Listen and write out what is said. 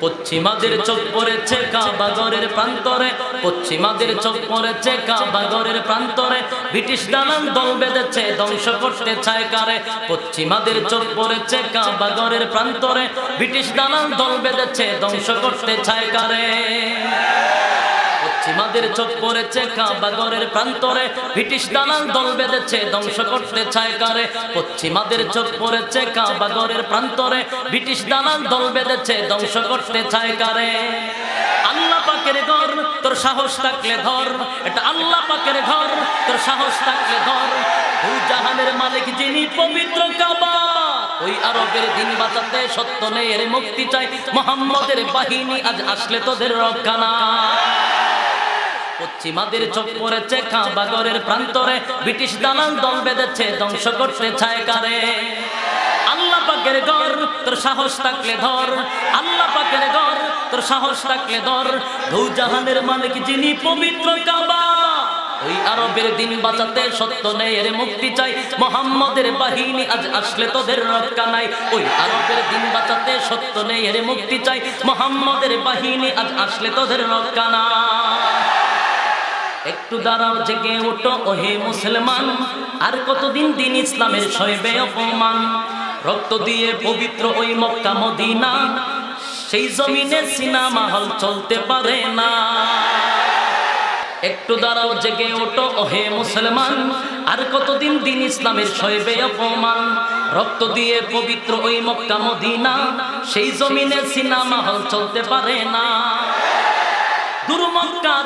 পশ্চিমাদের চোখ পড়েছে কাবাগরের প্রান্তরে, পশ্চিমাদের চোখ পড়েছে কাবাগরের প্রান্তরে। ব্রিটিশ দালাল দল বেঁধেছে, ধ্বংস করতে চায় কারে? পশ্চিমাদের চোখ পড়েছে কাবাগরের প্রান্তরে, ব্রিটিশ দালাল দল বেঁধেছে, ধ্বংস করতে চায় কারে? পশ্চিমাদের চোখ পড়েছে কাবাগরের প্রান্তরে ব্রিটিশ দালাল দল বেঁধেছে, ধ্বংস করতে চায় কারে? পশ্চিমাদের চোখ পড়েছে কাবাগরের প্রান্তরে ব্রিটিশ দালাল দল বেঁধেছে, ধ্বংস করতে চায় কারে? আল্লাহ পাকের ঘর, তোর সাহস থাকলে ধর। এটা আল্লাহ পাকের ঘর, তোর সাহস থাকলে ধর। জাহানের মালিক যিনি পবিত্র কাবা, ওই আরবের দিন বাঁচাতে সত্য নেই, এর মুক্তি চাই মোহাম্মদের বাহিনী। আজ আসলে তোদের রক্ষা না পশ্চিমাদের চোখ পড়েছে কাবাগরের প্রান্তরে। ব্রিটিশ দালাল দল বেঁধেছে, ধ্বংস করতে চায় কারে? আল্লাহ পাকের ঘর, তোর সাহস থাকলে ধর। আল্লাহ পাকের ঘর, তোর সাহস থাকলে ধর। দু জাহানের মালিক যিনি পবিত্র কাবা। ওই আরবের দিন বাঁচাতে সত্য নেই, এর মুক্তি চাই। মোহাম্মদের বাহিনী আজ আসলে তোদের রক্ষা নাই। ওই আরবের দিন বাঁচাতে সত্য নেই, এর মুক্তি চাই। মোহাম্মদের বাহিনী আজ আসলে তোদের রক্ষা নাই। একটু দাঁড়াও, জেগে ওঠো, ওহে মুসলমান। আর কতদিন দিন ইসলামের সইবে অপমান? রক্ত দিয়ে পবিত্র ওই মক্কা মদিনা, সেই জমিনে সিনেমা হল চলতে পারে না। একটু দাঁড়াও, জেগে ওঠো, ওহে মুসলমান। আর কতদিন দিন ইসলামের সইবে অপমান? রক্ত দিয়ে পবিত্র ওই মক্কা মদিনা, সেই জমিনে সিনেমা হল চলতে পারে না। দুর্মক্কা